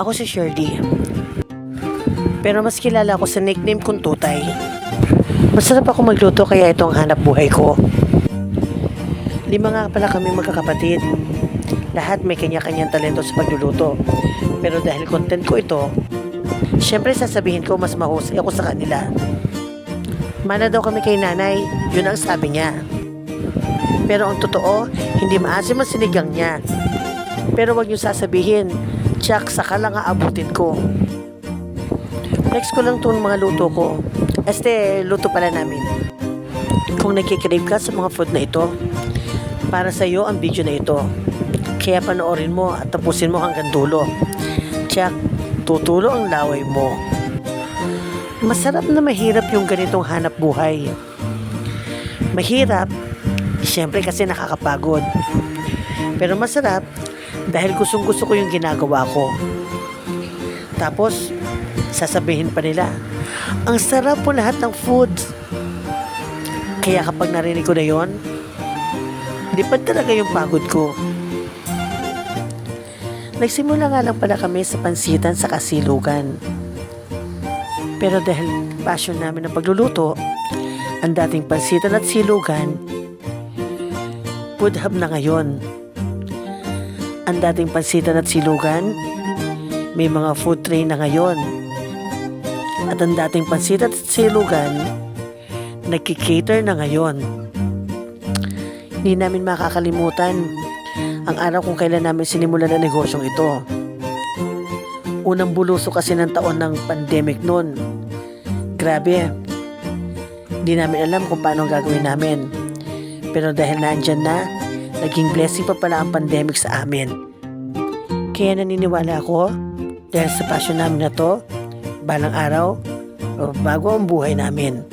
Ako si Shirley. Pero mas kilala ako sa nickname kong Tutay. Masarap ako magluto kaya ito ang hanap buhay ko. Lima nga pala kami magkakapatid. Lahat may kanya-kanyang talento sa pagluluto. Pero dahil content ko ito, syempre sasabihin ko mas mahusay ako sa kanila. Mana daw kami kay nanay, yun ang sabi niya. Pero ang totoo, hindi maasim ang sinigang niya. Pero wag niyo sasabihin, Chuck, saka lang aabutin ko. Next ko lang itong mga luto ko. Este, luto pala namin. Kung nagkikrave ka sa mga food na ito, para sa iyo ang video na ito. Kaya panoorin mo at tapusin mo hanggang dulo. Chuck, tutulo ang laway mo. Masarap na mahirap yung ganitong hanap buhay. Mahirap, siyempre kasi nakakapagod. Pero masarap dahil gustong gusto ko yung ginagawa ko. Tapos, sasabihin pa nila, ang sarap po lahat ng food. Kaya kapag narinig ko na yon, lipad talaga yung pagod ko. Nagsimula nga lang pala kami sa pansitan sa kasilugan. Pero dahil passion namin ng pagluluto, ang dating pansitan at silugan, food hub na ngayon. Ang dating pansitan at silugan, may mga food tray na ngayon. At ang dating pansitan at silugan, nagkikater na ngayon. Hindi namin makakalimutan ang araw kung kailan namin sinimulan ang negosyong ito. Unang buluso kasi ng taon ng pandemic noon. Grabe. Hindi namin alam kung paano ang gagawin namin. Pero dahil nandyan na, naging blessing pa pala ang pandemic sa amin. Kaya naniniwala ako, dahil sa passion namin na to, balang araw, bago ang buhay namin.